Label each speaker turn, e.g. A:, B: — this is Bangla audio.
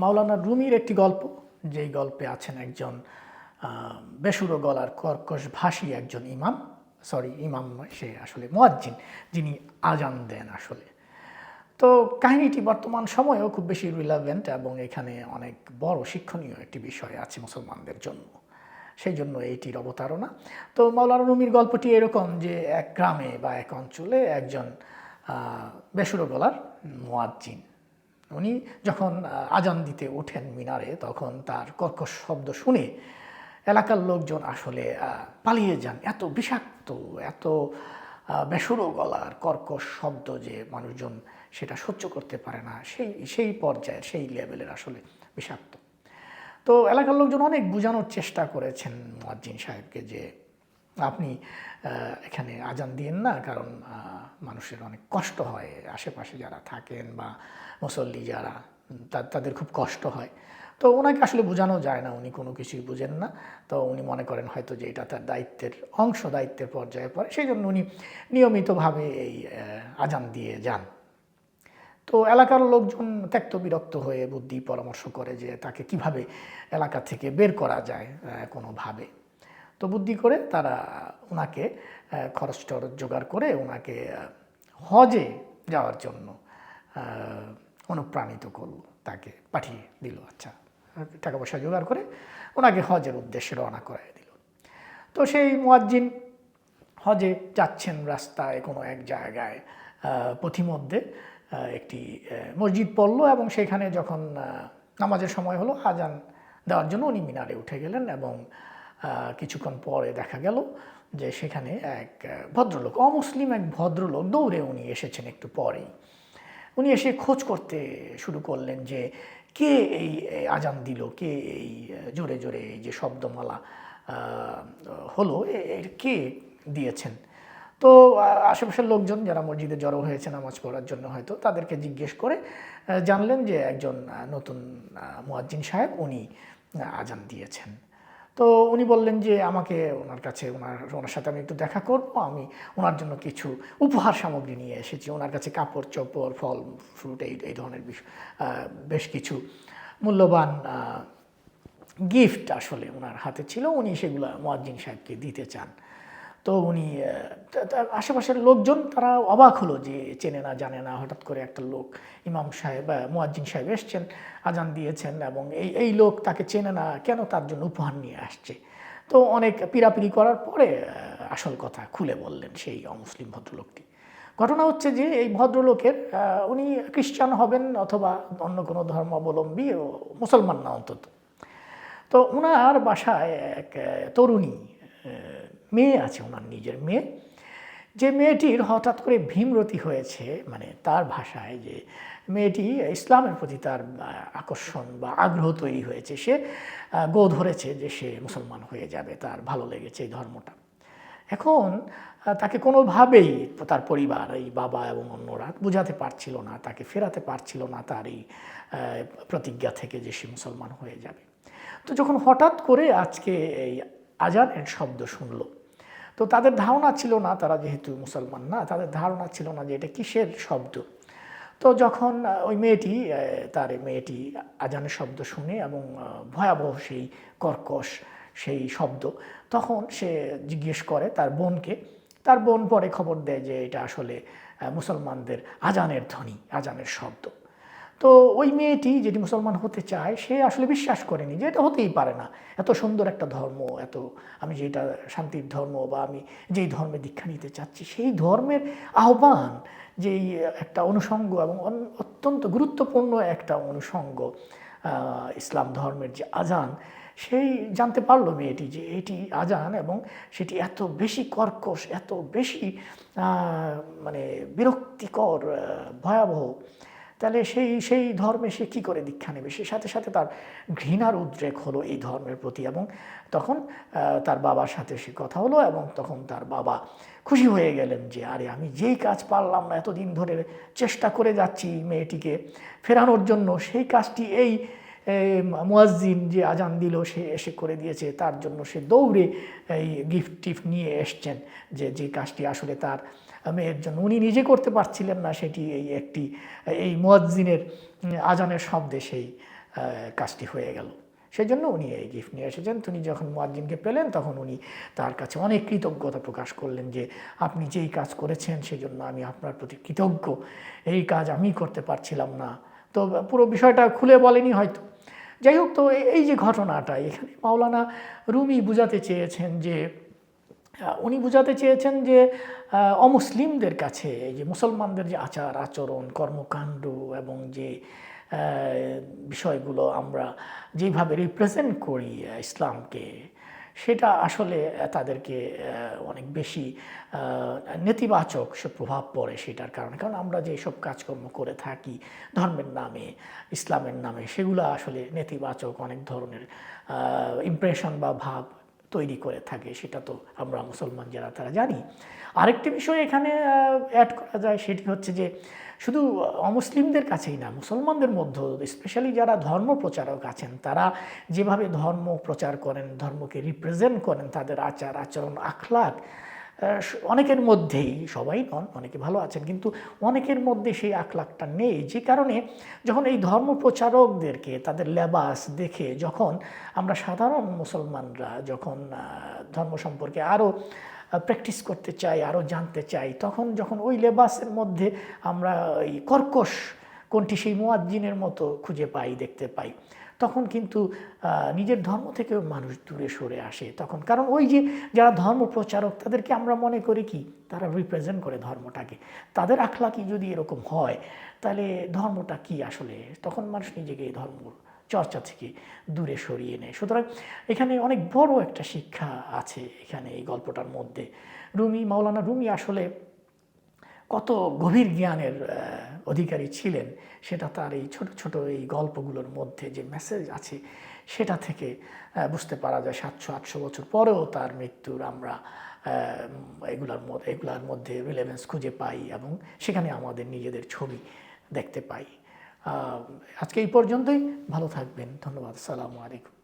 A: মাওলানা রুমির একটি গল্প, যেই গল্পে আছেন একজন বেসুরো গলার কর্কশ ভাষী একজন ইমাম, সরি, ইমাম সে আসলে মোয়াজ্জিন, যিনি আজান দেন আসলে। তো কাহিনীটি বর্তমান সময়েও খুব বেশি রিলেভেন্ট এবং এখানে অনেক বড় শিক্ষণীয় একটি বিষয় আছে মুসলমানদের জন্য। সেই জন্য এইটির অবতারণা। তো মাওলানা রুমির গল্পটি এরকম যে, এক গ্রামে বা এক অঞ্চলে একজন বেসুরো গলার মোয়াজ্জিন উনি যখন আজান দিতে ওঠেন মিনারে, তখন তার কর্কশ শব্দ শুনে এলাকার লোকজন আসলে পালিয়ে যান। এত বিষাক্ত, এত বেসুরো গলার কর্কশ শব্দ যে মানুষজন সেটা সহ্য করতে পারে না, সেই সেই পর্যায়ের, সেই লেভেলের আসলে বিষাক্ত। তো এলাকার লোকজন অনেক বোঝানোর চেষ্টা করেছেন মুয়াজ্জিন সাহেবকে যে, আপনি এখানে আজান দিয়েন না, কারণ মানুষের অনেক কষ্ট হয়। আশেপাশে যারা থাকেন বা মুসল্লি যারা তাদের খুব কষ্ট হয়। তো ওনাকে আসলে বোঝানো যায় না, উনি কোনো কিছুই বুঝেন না। তো উনি মনে করেন হয়তো যে এটা তার দায়িত্বের অংশ, দায়িত্বের পর্যায়ে পড়ে। সেই জন্য উনি নিয়মিতভাবে এই আজান দিয়ে যান। তো এলাকার লোকজন ত্যক্ত বিরক্ত হয়ে বুদ্ধি পরামর্শ করে যে তাকে কীভাবে এলাকা থেকে বের করা যায় কোনোভাবে। তো বুদ্ধি করে তারা ওনাকে খরচ টরচ জোগাড় করে ওনাকে হজে যাওয়ার জন্য অনুপ্রাণিত করল, তাকে পাঠিয়ে দিল। আচ্ছা টাকা পয়সা জোগাড় করে ওনাকে হজের উদ্দেশ্যে রওনা করাই দিল। তো সেই মুয়াজ্জিন হজে যাচ্ছেন রাস্তায় কোনো এক জায়গায় পথিমধ্যে একটি মসজিদ পড়ল এবং সেখানে যখন নামাজের সময় হলো, আজান দেওয়ার জন্য উনি মিনারে উঠে গেলেন এবং কিছুক্ষণ পরে দেখা গেল যে সেখানে এক ভদ্রলোক, অমুসলিম এক ভদ্রলোক দৌড়ে উনি এসেছেন একটু পরেই। উনি এসে খোঁজ করতে শুরু করলেন যে কে এই আজান দিল, কে এই জোরে জোরে এই যে শব্দমালা হলো এর কে দিয়েছেন? তো আশেপাশের লোকজন যারা মসজিদে জড়ো হয়েছে নামাজ পড়ার জন্য হয়তো তাদেরকে জিজ্ঞেস করে জানলেন যে একজন নতুন মুয়াজ্জিন সাহেব উনি আজান দিয়েছেন। তো উনি বললেন যে, আমাকে ওনার কাছে, ওনার ওনার সাথে আমি একটু দেখা করব। আমি ওনার জন্য কিছু উপহার সামগ্রী নিয়ে এসেছি। ওনার কাছে কাপড়, চোপড়, ফল ফ্রুট এই এই ধরনের বেশ কিছু মূল্যবান গিফট আসলে ওনার হাতে ছিল। উনি সেগুলো মোয়াজ্জিন সাহেবকে দিতে চান। তো উনি তার আশেপাশের লোকজন তারা অবাক হলো যে চেনে না, জানে না, হঠাৎ করে একটা লোক ইমাম সাহেব মুয়াজ্জিন সাহেব এসছেন, আজান দিয়েছেন এবং এই এই লোক তাকে চেনে না, কেন তার জন্য উপহার নিয়ে আসছে? তো অনেক পিরাপিরি করার পরে আসল কথা খুলে বললেন সেই অমুসলিম ভদ্রলোকটি। ঘটনা হচ্ছে যে এই ভদ্রলোকের উনি খ্রিস্টান হবেন অথবা অন্য কোনো ধর্মাবলম্বী ও মুসলমান না অন্তত। তো ওনার বাসায় এক তরুণী মেয়ে আছে ওনার নিজের মেয়ে। যে মেয়েটির হঠাৎ করে ভীমরতি হয়েছে মানে তার ভাষায় যে মেয়েটি ইসলামের প্রতি তার আকর্ষণ বা আগ্রহ তৈরি হয়েছে, সে গো ধরেছে যে সে মুসলমান হয়ে যাবে, তার ভালো লেগেছে এই ধর্মটা। এখন তাকে কোনোভাবেই তার পরিবার, এই বাবা এবং অন্যরা বোঝাতে পারছিল না, তাকে ফেরাতে পারছিল না তার এই প্রতিজ্ঞা থেকে যে সে মুসলমান হয়ে যাবে। তো যখন হঠাৎ করে আজকে এই আজানের শব্দ শুনলো তো তাদের ধারণা ছিল না তারা যেহেতু মুসলমান না, তাদের ধারণা ছিল না যে এটা কিসের শব্দ। তো যখন ওই মেয়েটি তার মেয়েটি আজানের শব্দ শুনে এবং ভয়াবহ সেই কর্কশ সেই শব্দ, তখন সে জিজ্ঞেস করে তার বোনকে। তার বোন পরে খবর দেয় যে এটা আসলে মুসলমানদের আজানের ধ্বনি, আজানের শব্দ। তো ওই মেয়েটি যেটি মুসলমান হতে চায়, সে আসলে বিশ্বাস করেনি যে এটা হতেই পারে না। এত সুন্দর একটা ধর্ম, এত আমি যেটা শান্তির ধর্ম বা আমি যেই ধর্মে দীক্ষা নিতে চাচ্ছি, সেই ধর্মের আহ্বান, যেই একটা অনুষঙ্গ এবং অত্যন্ত গুরুত্বপূর্ণ একটা অনুষঙ্গ ইসলাম ধর্মের যে আজান, সেই জানতে পারল মেয়েটি যে এটি আজান এবং সেটি এত বেশি কর্কশ, এত বেশি মানে বিরক্তিকর ভয়াবহ। তাহলে সেই সেই ধর্মে সে কী করে দীক্ষা নেবে? সে সাথে সাথে তার ঘৃণার উদ্রেক হলো এই ধর্মের প্রতি এবং তখন তার বাবার সাথে সে কথা হলো এবং তখন তার বাবা খুশি হয়ে গেলেন যে, আরে, আমি যেই কাজ পারলাম না, এতদিন ধরে চেষ্টা করে যাচ্ছি মেয়েটিকে ফেরানোর জন্য, সেই কাজটি এই মুয়াজ্জিন যে আজান দিল, সে এসে করে দিয়েছে। তার জন্য সে দৌড়ে এই গিফট টিফট নিয়ে এসছেন যে যে কাজটি আসলে তার মেয়ের জন্য। উনি নিজে করতে পারছিলেন না, সেটি এই একটি, এই মুয়াজ্জিনের আজানের শব্দে সেই কাজটি হয়ে গেল। সেই জন্য উনি এই গিফট নিয়ে এসেছেন। তিনি যখন মুয়াজ্জিনকে পেলেন, তখন উনি তার কাছে অনেক কৃতজ্ঞতা প্রকাশ করলেন যে, আপনি যেই কাজ করেছেন সেই জন্য আমি আপনার প্রতি কৃতজ্ঞ। এই কাজ আমি করতে পারছিলাম না। তো পুরো বিষয়টা খুলে বলেনি হয়তো। যাই হোক, তো এই- যে ঘটনাটা, এখানে মাওলানা রুমি বুঝাতে চেয়েছেন যে উনি বুঝাতে চেয়েছেন যে অমুসলিমদের কাছে এই যে মুসলমানদের যে আচার, আচরণ, কর্মকাণ্ড এবং যে বিষয়গুলো আমরা যেভাবে রিপ্রেজেন্ট করি ইসলামকে সেটা আসলে তাদেরকে অনেক বেশি নেতিবাচক সে প্রভাব পড়ে সেটার কারণে। কারণ আমরা যে সব কাজকর্ম করে থাকি, ধর্মের নামে, ইসলামের নামে, সেগুলো আসলে নেতিবাচক অনেক ধরনের ইমপ্রেশন বা ভাব তৈরি করে থাকে, সেটা তো আমরা মুসলমান যারা, তারা জানি। আরেকটি বিষয় এখানে অ্যাড করা যায়, সেটি হচ্ছে যে শুধু অমুসলিমদের কাছেই না, মুসলমানদের মধ্যে স্পেশালি যারা ধর্ম প্রচারক আছেন, তারা যেভাবে ধর্ম প্রচার করেন, ধর্মকে রিপ্রেজেন্ট করেন, তাদের আচার, আচরণ আখলাক অনেকের মধ্যেই, সবাই নন, অনেকে ভালো আছেন, কিন্তু অনেকের মধ্যে সেই আখলাকটা নেই। যে কারণে যখন এই ধর্ম প্রচারকদেরকে তাদের লেবাস দেখে যখন আমরা সাধারণ মুসলমানরা যখন ধর্ম সম্পর্কে আরও প্র্যাকটিস করতে চাই আরও জানতে চাই, তখন যখন ওই লেবাসের মধ্যে আমরা এই কর্কশ কোনটি সেই মুয়াজ্জিনের মতো খুঁজে পাই, দেখতে পাই। তখন কিন্তু নিজের ধর্ম থেকেও মানুষ দূরে সরে আসে। তখন কারণ ওই যে যারা ধর্ম প্রচারক, তাদেরকে আমরা মনে করি কি? তারা রিপ্রেজেন্ট করে ধর্মটাকে। তাদের আখলাকি যদি এরকম হয়, তাহলে ধর্মটা কি আসলে? তখন মানুষ নিজেকে এই ধর্ম চর্চা থেকে দূরে সরিয়ে নেয়। সুতরাং এখানে অনেক বড় একটা শিক্ষা আছে এখানে এই গল্পটার মধ্যে। রুমি, মাওলানা রুমি আসলে কত গভীর জ্ঞানের অধিকারী ছিলেন, সেটা তার এই ছোট ছোট এই গল্পগুলোর মধ্যে যে মেসেজ আছে, সেটা থেকে বুঝতে পারা যায় সাতশো, আটশো বছর পরেও তার মৃত্যুর আমরা এগুলার মধ্যে এগুলার মধ্যে রিলেভেন্স খুঁজে পাই এবং সেখানে আমাদের নিজেদের ছবি দেখতে পাই। আজকে এই পর্যন্তই। ভালো থাকবেন। ধন্যবাদ। সালামু আলাইকুম।